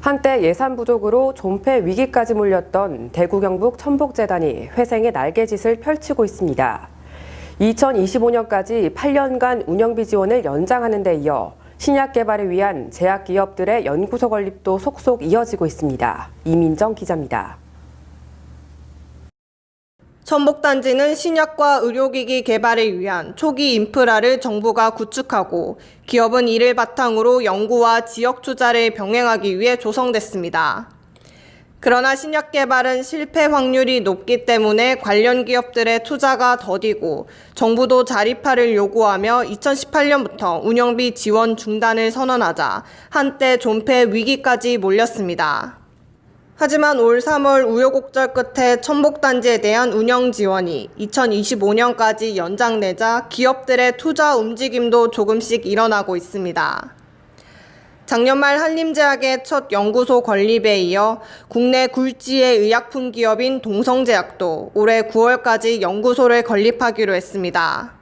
한때 예산 부족으로 존폐 위기까지 몰렸던 대구 경북 천복재단이 회생의 날개짓을 펼치고 있습니다. 2025년까지 8년간 운영비 지원을 연장하는 데 이어 신약 개발을 위한 제약 기업들의 연구소 건립도 속속 이어지고 있습니다. 이민정 기자입니다. 천복단지는 신약과 의료기기 개발을 위한 초기 인프라를 정부가 구축하고 기업은 이를 바탕으로 연구와 지역 투자를 병행하기 위해 조성됐습니다. 그러나 신약 개발은 실패 확률이 높기 때문에 관련 기업들의 투자가 더디고 정부도 자립화를 요구하며 2018년부터 운영비 지원 중단을 선언하자 한때 존폐 위기까지 몰렸습니다. 하지만 올 3월 우여곡절 끝에 천복단지에 대한 운영 지원이 2025년까지 연장되자 기업들의 투자 움직임도 조금씩 일어나고 있습니다. 작년 말 한림제약의 첫 연구소 건립에 이어 국내 굴지의 의약품 기업인 동성제약도 올해 9월까지 연구소를 건립하기로 했습니다.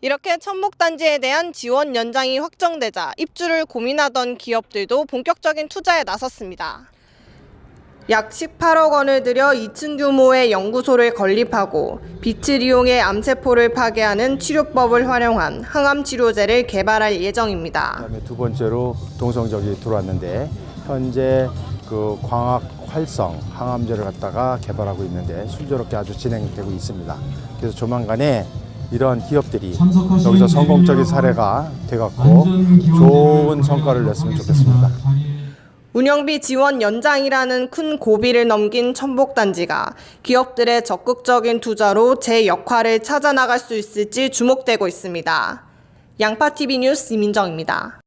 이렇게 천목단지에 대한 지원 연장이 확정되자 입주를 고민하던 기업들도 본격적인 투자에 나섰습니다. 약 18억 원을 들여 2층 규모의 연구소를 건립하고 빛을 이용해 암세포를 파괴하는 치료법을 활용한 항암 치료제를 개발할 예정입니다. 그다음에 두 번째로 동성적이 들어왔는데 현재 그 광학 활성 항암제를 갖다가 개발하고 있는데 순조롭게 아주 진행되고 있습니다. 그래서 조만간에 이런 기업들이 여기서 성공적인 사례가 돼갖고 좋은 성과를 냈으면 좋겠습니다. 운영비 지원 연장이라는 큰 고비를 넘긴 천복단지가 기업들의 적극적인 투자로 제 역할을 찾아나갈 수 있을지 주목되고 있습니다. 양파TV 뉴스 이민정입니다.